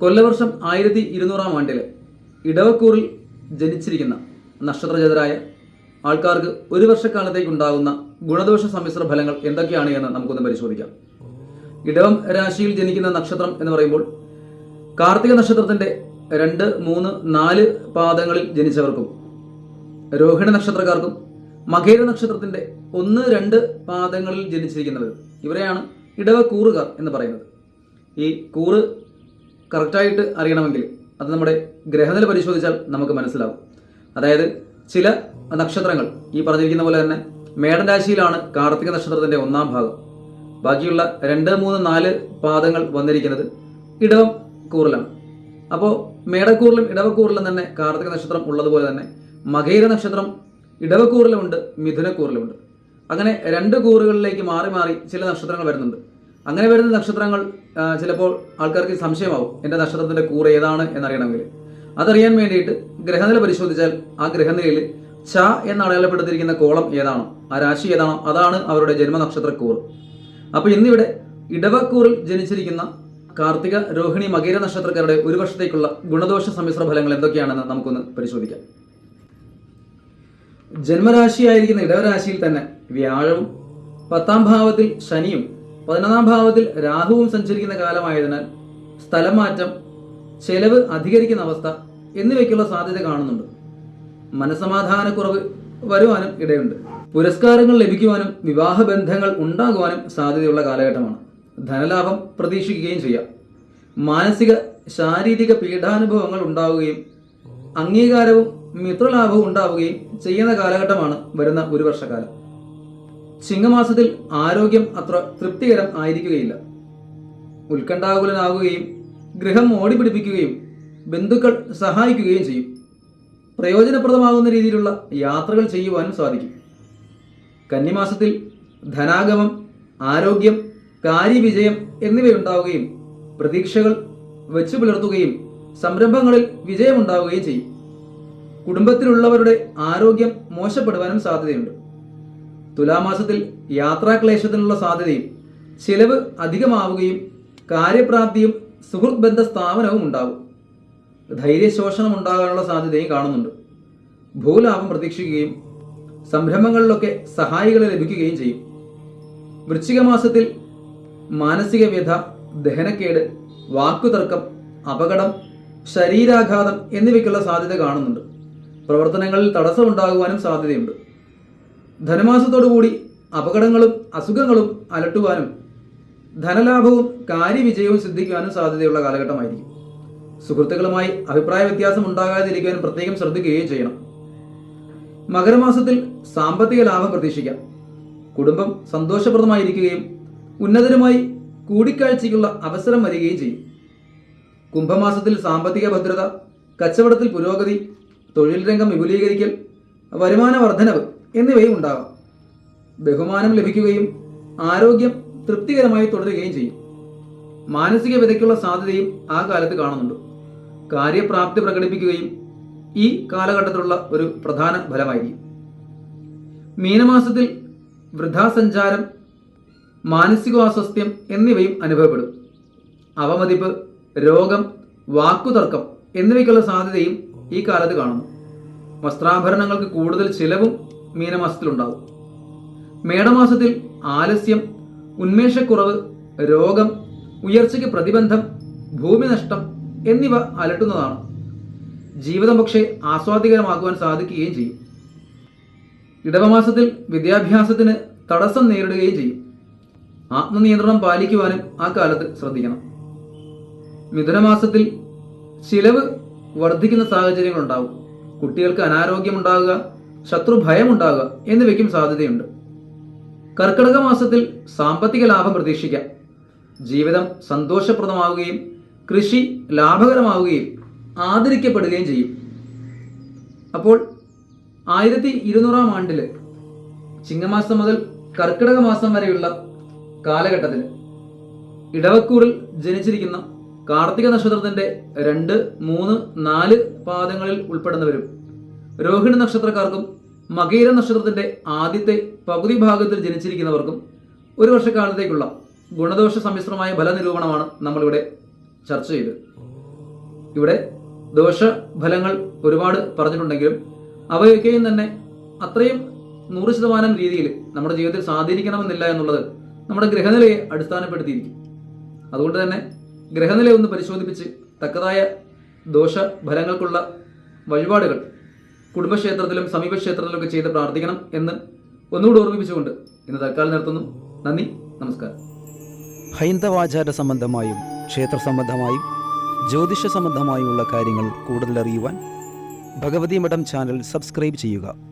കൊല്ലവർഷം ആയിരത്തി ഇരുന്നൂറാം ആണ്ടിൽ ഇടവക്കൂറിൽ ജനിച്ചിരിക്കുന്ന നക്ഷത്രജതരായ ആൾക്കാർക്ക് ഒരു വർഷക്കാലത്തേക്കുണ്ടാകുന്ന ഗുണദോഷ സമ്മിശ്ര ഫലങ്ങൾ എന്തൊക്കെയാണ് എന്ന് നമുക്കൊന്ന് പരിശോധിക്കാം. ഇടവം രാശിയിൽ ജനിക്കുന്ന നക്ഷത്രം എന്ന് പറയുമ്പോൾ കാർത്തിക നക്ഷത്രത്തിന്റെ രണ്ട് മൂന്ന് നാല് പാദങ്ങളിൽ ജനിച്ചവർക്കും രോഹിണി നക്ഷത്രക്കാർക്കും മകേര നക്ഷത്രത്തിന്റെ ഒന്ന് രണ്ട് പാദങ്ങളിൽ ജനിച്ചിരിക്കുന്നവർ ഇവരെയാണ് ഇടവക്കൂറുകാർ എന്ന് പറയുന്നത്. ഈ കൂറ് കറക്റ്റായിട്ട് അറിയണമെങ്കിൽ അത് നമ്മുടെ ഗ്രഹനില പരിശോധിച്ചാൽ നമുക്ക് മനസ്സിലാവും. അതായത് ചില നക്ഷത്രങ്ങൾ ഈ പറഞ്ഞിരിക്കുന്ന പോലെ തന്നെ മേടം രാശിയിലാണ് കാർത്തിക നക്ഷത്രത്തിന്റെ ഒന്നാം ഭാഗം. ബാക്കിയുള്ള രണ്ട് മൂന്ന് നാല് പാദങ്ങൾ വന്നിരിക്കുന്നത് ഇടവം കൂറിലാണ്. അപ്പോൾ മേടക്കൂറിലും ഇടവക്കൂറിലും തന്നെ കാർത്തിക നക്ഷത്രം ഉള്ളതുപോലെ തന്നെ മകൈര നക്ഷത്രം ഇടവക്കൂറിലുമുണ്ട് മിഥുനക്കൂറിലുമുണ്ട്. അങ്ങനെ രണ്ട് കൂറുകളിലേക്ക് മാറി മാറി ചില നക്ഷത്രങ്ങൾ വരുന്നുണ്ട്. അങ്ങനെ വരുന്ന നക്ഷത്രങ്ങൾ ചിലപ്പോൾ ആൾക്കാർക്ക് സംശയമാവും. എന്റെ നക്ഷത്രത്തിന്റെ കൂറ് ഏതാണ് എന്നറിയണമെങ്കിൽ. അതറിയാൻ വേണ്ടിയിട്ട് ഗ്രഹനില പരിശോധിച്ചാൽ ആ ഗ്രഹനിലയിൽ ച എന്ന് അടയാളപ്പെടുത്തിയിരിക്കുന്ന കോളം ഏതാണോ? ആ രാശി ഏതാണോ? അതാണ് അവരുടെ ജന്മനക്ഷത്ര കൂറ് അപ്പോൾ ഇന്നിവിടെ ഇടവക്കൂറിൽ ജനിച്ചിരിക്കുന്ന കാർത്തിക രോഹിണി മകീര നക്ഷത്രക്കാരുടെ ഒരു വർഷത്തേക്കുള്ള ഗുണദോഷ സമ്മിശ്ര ഫലങ്ങൾ എന്തൊക്കെയാണെന്ന് നമുക്കൊന്ന് പരിശോധിക്കാം. ജന്മരാശിയായിരിക്കുന്ന ഇടവരാശിയിൽ തന്നെ വ്യാഴവും പത്താം ഭാവത്തിൽ ശനിയും പതിനൊന്നാം ഭാവത്തിൽ രാഹുവും സഞ്ചരിക്കുന്ന കാലമായതിനാൽ സ്ഥലമാറ്റം ചെലവ് അധികരിക്കുന്ന അവസ്ഥ എന്നിവയ്ക്കുള്ള സാധ്യത കാണുന്നുണ്ട്. മനസമാധാനക്കുറവ് വരുവാനും ഇടയുണ്ട്. പുരസ്കാരങ്ങൾ ലഭിക്കുവാനും വിവാഹ ബന്ധങ്ങൾ ഉണ്ടാകുവാനും സാധ്യതയുള്ള കാലഘട്ടമാണ്. ധനലാഭം പ്രതീക്ഷിക്കുകയും ചെയ്യാം. മാനസിക ശാരീരിക പീഡാനുഭവങ്ങൾ ഉണ്ടാവുകയും അംഗീകാരവും മിത്രലാഭവും ഉണ്ടാവുകയും ചെയ്യുന്ന കാലഘട്ടമാണ് വരുന്ന ഒരു വർഷക്കാലം. ചിങ്ങമാസത്തിൽ ആരോഗ്യം അത്ര തൃപ്തികരം ആയിരിക്കുകയില്ല. ഉത്കണ്ഠാകുലനാകുകയും ഗൃഹം ഓടിപ്പിടിപ്പിക്കുകയും ബന്ധുക്കൾ സഹായിക്കുകയും ചെയ്യും. പ്രയോജനപ്രദമാകുന്ന രീതിയിലുള്ള യാത്രകൾ ചെയ്യുവാനും സാധിക്കും. കന്നിമാസത്തിൽ ധനാഗമം ആരോഗ്യം കാര്യവിജയം എന്നിവയുണ്ടാവുകയും പ്രതീക്ഷകൾ വെച്ചു പുലർത്തുകയും സംരംഭങ്ങളിൽ വിജയമുണ്ടാവുകയും ചെയ്യും. കുടുംബത്തിലുള്ളവരുടെ ആരോഗ്യം മോശപ്പെടുവാനും സാധ്യതയുണ്ട്. തുലാമാസത്തിൽ യാത്രാക്ലേശത്തിനുള്ള സാധ്യതയും ചിലവ് അധികമാവുകയും കാര്യപ്രാപ്തിയും സുഹൃത്ത് ബന്ധ സ്ഥാപനവും ഉണ്ടാകും. ധൈര്യശോഷണം ഉണ്ടാകാനുള്ള സാധ്യതയും കാണുന്നുണ്ട്. ഭൂലാഭം പ്രതീക്ഷിക്കുകയും സംരംഭങ്ങളിലൊക്കെ സഹായികളെ ലഭിക്കുകയും ചെയ്യും. വൃശ്ചിക മാസത്തിൽ മാനസിക വ്യഥ ദഹനക്കേട് വാക്കുതർക്കം അപകടം ശരീരാഘാതം എന്നിവയ്ക്കുള്ള സാധ്യത കാണുന്നുണ്ട്. പ്രവർത്തനങ്ങളിൽ തടസ്സമുണ്ടാകുവാനും സാധ്യതയുണ്ട്. ധനുമാസത്തോടുകൂടി അപകടങ്ങളും അസുഖങ്ങളും അലട്ടുവാനും ധനലാഭവും കാര്യവിജയവും സിദ്ധിക്കുവാനും സാധ്യതയുള്ള കാലഘട്ടമായിരിക്കും. സുഹൃത്തുക്കളുമായി അഭിപ്രായ വ്യത്യാസം ഉണ്ടാകാതിരിക്കുവാനും പ്രത്യേകം ശ്രദ്ധിക്കുകയും ചെയ്യണം. മകരമാസത്തിൽ സാമ്പത്തിക ലാഭം പ്രതീക്ഷിക്കാം. കുടുംബം സന്തോഷപ്രദമായിരിക്കുകയും ഉന്നതരുമായി കൂടിക്കാഴ്ചയ്ക്കുള്ള അവസരം വരികയും ചെയ്യും. കുംഭമാസത്തിൽ സാമ്പത്തിക ഭദ്രത കച്ചവടത്തിൽ പുരോഗതി തൊഴിൽ രംഗം വിപുലീകരിക്കൽ വരുമാന വർധനവ് എന്നിവയും ഉണ്ടാകാം ബഹുമാനം ലഭിക്കുകയും ആരോഗ്യം തൃപ്തികരമായി തുടരുകയും ചെയ്യും. മാനസിക വിതയ്ക്കുള്ള സാധ്യതയും ആ കാലത്ത് കാണുന്നുണ്ട്. കാര്യപ്രാപ്തി പ്രകടിപ്പിക്കുകയും ഈ കാലഘട്ടത്തിലുള്ള ഒരു പ്രധാന ഫലമായിരിക്കും. മീനമാസത്തിൽ വൃദ്ധാസഞ്ചാരം മാനസികാസ്വാസ്ഥ്യം എന്നിവയും അനുഭവപ്പെടും. അവമതിപ്പ് രോഗം വാക്കുതർക്കം എന്നിവയ്ക്കുള്ള സാധ്യതയും ഈ കാലത്ത് കാണുന്നു. വസ്ത്രാഭരണങ്ങൾക്ക് കൂടുതൽ ചിലവും മീനമാസത്തിലുണ്ടാവും. മേടമാസത്തിൽ ആലസ്യം ഉന്മേഷക്കുറവ് രോഗം ഉയർച്ചയ്ക്ക് പ്രതിബന്ധം ഭൂമിനഷ്ടം എന്നിവ അലട്ടുന്നതാണ്. ജീവിതം പക്ഷേ ആസ്വാദികരമാക്കുവാൻ സാധിക്കുകയും ചെയ്യും. ഇടവമാസത്തിൽ വിദ്യാഭ്യാസത്തിന് തടസ്സം നേരിടുകയും ചെയ്യും. ആത്മനിയന്ത്രണം പാലിക്കുവാനും ആ കാലത്ത് ശ്രദ്ധിക്കണം. മിഥുനമാസത്തിൽ ചിലവ് വർദ്ധിക്കുന്ന സാഹചര്യങ്ങളുണ്ടാവും. കുട്ടികൾക്ക് അനാരോഗ്യം ഉണ്ടാകുക ശത്രു ഭയമുണ്ടാകുക എന്നിവയ്ക്കും സാധ്യതയുണ്ട്. കർക്കിടക മാസത്തിൽ സാമ്പത്തിക ലാഭം പ്രതീക്ഷിക്കാം. ജീവിതം സന്തോഷപ്രദമാവുകയും കൃഷി ലാഭകരമാവുകയും ആദരിക്കപ്പെടുകയും ചെയ്യും. അപ്പോൾ ആയിരത്തി ഇരുന്നൂറാം ആണ്ടിൽ ചിങ്ങമാസം മുതൽ കർക്കിടക മാസം വരെയുള്ള കാലഘട്ടത്തിൽ ഇടവക്കൂറിൽ ജനിച്ചിരിക്കുന്ന കാർത്തിക നക്ഷത്രത്തിന്റെ രണ്ട് മൂന്ന് നാല് പാദങ്ങളിൽ ഉൾപ്പെടുന്നവരും രോഹിണി നക്ഷത്രക്കാർക്കും മകീര നക്ഷത്രത്തിന്റെ ആദ്യത്തെ പകുതി ഭാഗത്തിൽ ജനിച്ചിരിക്കുന്നവർക്കും ഒരു വർഷക്കാലത്തേക്കുള്ള ഗുണദോഷ സമ്മിശ്രമായ ഫലനിരൂപണമാണ് നമ്മളിവിടെ ചർച്ച ചെയ്തത്. ഇവിടെ ദോഷ ഫലങ്ങൾ ഒരുപാട് പറഞ്ഞിട്ടുണ്ടെങ്കിലും അവയൊക്കെയും തന്നെ അത്രയും നൂറ് ശതമാനം രീതിയിൽ നമ്മുടെ ജീവിതത്തിൽ സ്വാധീനിക്കണമെന്നില്ല എന്നുള്ളത് നമ്മുടെ ഗ്രഹനിലയെ അടിസ്ഥാനപ്പെടുത്തിയിരിക്കും. അതുകൊണ്ട് തന്നെ ഗ്രഹനില ഒന്ന് പരിശോധിപ്പിച്ച് തക്കതായ ദോഷ ഫലങ്ങൾക്കുള്ള വഴിപാടുകൾ കുടുംബക്ഷേത്രത്തിലും സമീപക്ഷേത്രത്തിലൊക്കെ ചെയ്ത് പ്രാർത്ഥിക്കണം എന്ന് ഒന്നുകൂടി ഓർമ്മിപ്പിച്ചുകൊണ്ട് ഇന്ന് തൽക്കാലം നിർത്തുന്നു. നന്ദി നമസ്കാരം. ഹൈന്ദവാചാര സംബന്ധമായും ക്ഷേത്ര സംബന്ധമായും ജ്യോതിഷ സംബന്ധമായുമുള്ള കാര്യങ്ങൾ കൂടുതൽ അറിയുവാൻ ഭഗവതി മഠം ചാനൽ സബ്സ്ക്രൈബ് ചെയ്യുക.